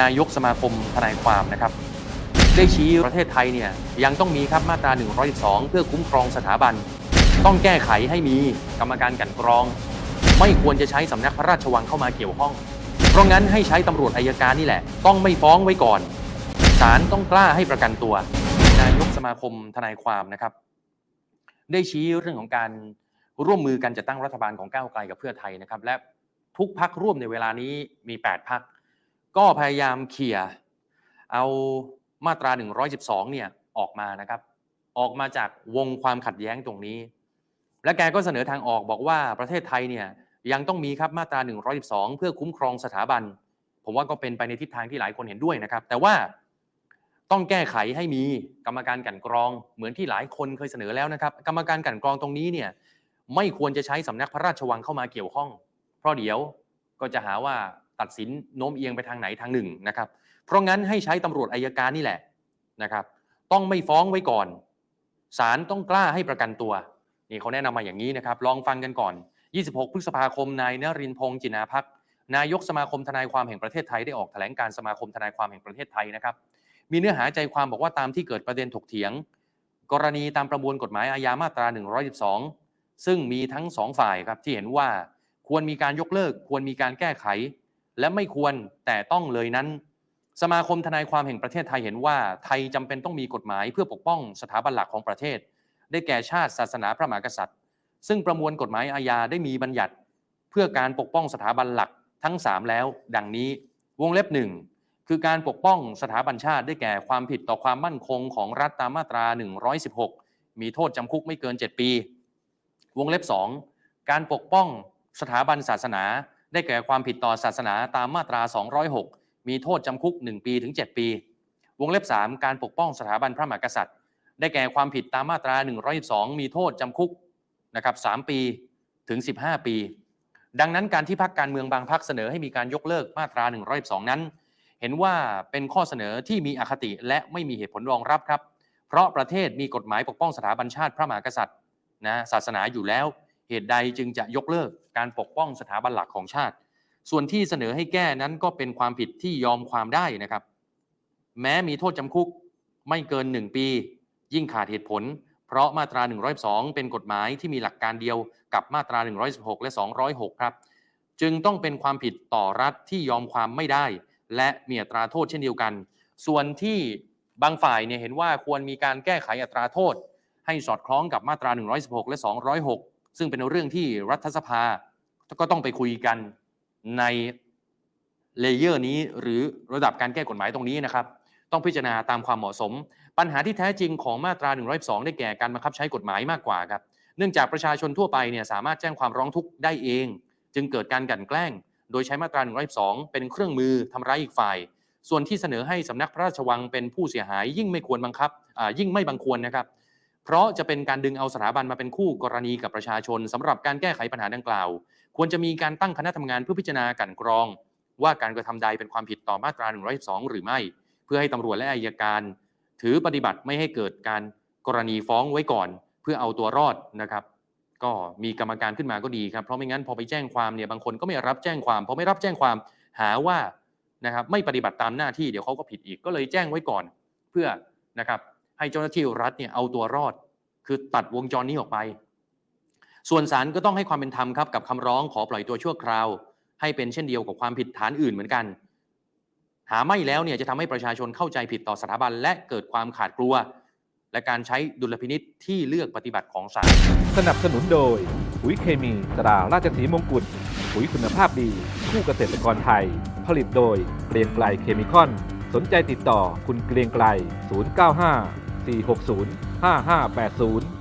นายกสมาคมทนายความนะครับ ได้ชี้ประเทศไทยเนี่ยยังต้องมีครับมาตรา 112 เพื่อคุ้มครองสถาบัน ต้องแก้ไขให้มีกรรมการกันกรอง ไม่ควรจะใช้สำนักพระราชวังเข้ามาเกี่ยวข้อง เพราะงั้นให้ใช้ตำรวจอายการนี่แหละ ต้องไม่ฟ้องไว้ก่อนศาลต้องกล้าให้ประกันตัว นายกสมาคมทนายความนะครับ ได้ชี้เรื่องของการร่วมมือกันจัดตั้งรัฐบาลของก้าวไกลกับเพื่อไทยนะครับ และทุกพักร่วมในเวลานี้มี 8 พัก ก็พยายามเขี่ยเอามาตรา 112 เนี่ยออกมานะครับ ออกมาจากวงความขัดแย้งตรงนี้ และแกก็เสนอทางออกบอกว่าประเทศไทยเนี่ยยังต้องมีครับมาตรา 112 เพื่อคุ้มครองสถาบัน ผมว่าก็เป็นไปในทิศทางที่หลายคนเห็นด้วยนะครับ แต่ว่าต้องแก้ไขให้มีกรรมการกันกรองเหมือนที่หลายคนเคยเสนอแล้วนะครับ กรรมการกันกรองตรงนี้เนี่ยไม่ควรจะใช้สำนักพระราชวังเข้ามาเกี่ยวข้อง เพราะเดี๋ยวก็จะหาว่า ตัดสินโน้มเอียงไปทางไหนทางหนึ่งนะครับ เพราะงั้นให้ใช้ตำรวจอายการนี่แหละนะครับ ต้องไม่ฟ้องไว้ก่อนศาลต้องกล้าให้ประกันตัวนี่เขาแนะนำมาอย่างนี้นะครับ ลองฟังกันก่อน 26 พฤษภาคมนายนรินพงษ์จินาพักนายกสมาคมทนายความแห่งประเทศไทยได้ออกแถลงการสมาคมทนายความแห่งประเทศไทยนะครับ มีเนื้อหาใจความบอกว่าตามที่เกิดประเด็นถกเถียง กรณีตามประมวลกฎหมายอาญามาตรา 112 ซึ่งมีทั้งสองฝ่ายครับที่เห็นว่าควรมีการยกเลิก ควรมีการแก้ไข และไม่ควรแต่ต้องเลยนั้น สมาคมทนายความแห่งประเทศไทยเห็นว่าไทยจำเป็นต้องมีกฎหมายเพื่อปกป้องสถาบันหลักของประเทศ ได้แก่ชาติศาสนาพระมหากษัตริย์ ซึ่งประมวลกฎหมายอาญาได้มีบัญญัติ เพื่อการปกป้องสถาบันหลักทั้ง 3 แล้ว ดังนี้วงเล็บหนึ่งคือการปกป้องสถาบันชาติได้แก่ความผิดต่อความมั่นคงของรัฐตามมาตรา 116 มีโทษจำคุกไม่เกิน 7 ปี วงเล็บ 2 การปกป้องสถาบันศาสนา ได้แก่ความผิดต่อศาสนาตามมาตรา 206 มีโทษจำคุก 1 ปีถึง 7 ปี วงเล็บ 3 การปกป้องสถาบันพระมหากษัตริย์ ได้แก่ความผิดตามมาตรา122มีโทษจำคุกนะครับ3ปีถึง 15 ปี ดังนั้นการที่พักการเมืองบางพักเสนอให้มีการยกเลิกมาตรา 112 นั้น เห็นว่าเป็นข้อเสนอที่มีอคติและไม่มีเหตุผลรองรับครับ เพราะประเทศมีกฎหมายปกป้องสถาบันชาติพระมหากษัตริย์นะศาสนาอยู่แล้ว เหตุใดจึงจะยกเลิกการปกป้องสถาบันหลักของชาติ ส่วนที่เสนอให้แก้นั้นก็เป็นความผิดที่ยอมความได้นะครับ แม้มีโทษจำคุกไม่เกิน 1 ปี ยิ่งขาดเหตุผล เพราะมาตรา 112 เป็นกฎหมายที่มีหลักการเดียวกับมาตรา 116 และ 206 ครับ จึงต้องเป็นความผิดต่อรัฐที่ยอมความไม่ได้ และมีอัตราโทษเช่นเดียวกัน ส่วนที่บางฝ่ายเนี่ยเห็นว่าควรมีการแก้ไขอัตราโทษ ให้สอดคล้องกับมาตรา 116 และ 206 ซึ่งเป็นเรื่องที่รัฐสภาก็ต้องไปคุยกันในเลเยอร์นี้ หรือระดับการแก้กฎหมายตรงนี้นะครับ ต้องพิจารณาตามความเหมาะสม ปัญหาที่แท้จริงของมาตรา112ได้แก่การบังคับใช้กฎหมายมากกว่าครับเนื่องจากประชาชนทั่วไปเนี่ยสามารถแจ้งความร้องทุกข์ได้เอง จึงเกิดการกลั่นแกล้ง โดยใช้มาตรา112เป็นเครื่องมือทำร้ายอีกฝ่าย ส่วนที่เสนอให้สำนักพระราชวังเป็นผู้เสียหายยิ่งไม่ควรบังคับอ่ายิ่งไม่บังควรนะครับ เพราะจะเป็นการดึงเอาสถาบันมาเป็นคู่กรณีกับประชาชนสำหรับการแก้ไขปัญหาดังกล่าว ควรจะมีการตั้งคณะทำงานเพื่อพิจารณากันกรอง ว่าการกระทำใดเป็นความผิดต่อมาตรา 112 หรือไม่ เพื่อให้ตำรวจและอายการ ถือปฏิบัติไม่ให้เกิดการกรณีฟ้องไว้ก่อน เพื่อเอาตัวรอดนะครับ ก็มีกรรมการขึ้นมาก็ดีครับเพราะไม่งั้นพอไปแจ้งความเนี่ยบางคนก็ไม่รับแจ้งความพอไม่รับแจ้งความหาว่านะครับไม่ปฏิบัติตามหน้าที่เดี๋ยวเขาก็ผิดอีกก็เลยแจ้งไว้ก่อนเพื่อนะครับ ให้เจ้าหน้าที่รัฐเนี่ยเอาตัวรอด คือตัดวงจรนี้ออกไป ส่วนศาลก็ต้องให้ความเป็นธรรมครับกับคำร้องขอปล่อยตัวชั่วคราว ให้เป็นเช่นเดียวกับความผิดฐานอื่นเหมือนกัน หาไม่แล้วเนี่ยจะทำให้ประชาชนเข้าใจผิดต่อสถาบัน และเกิดความขาดกลัว และการใช้ดุลพินิษที่เลือกปฏิบัติของศาลสนับสนุนโดยปุ๋ยเคมีตราราชสีมงกุฎปุ๋ยคุณภาพดีคู่เกษตรกรไทย ผลิตโดยเกรียงไกลเคมีคอน สนใจติดต่อคุณเกรียงไกล 095 460 5580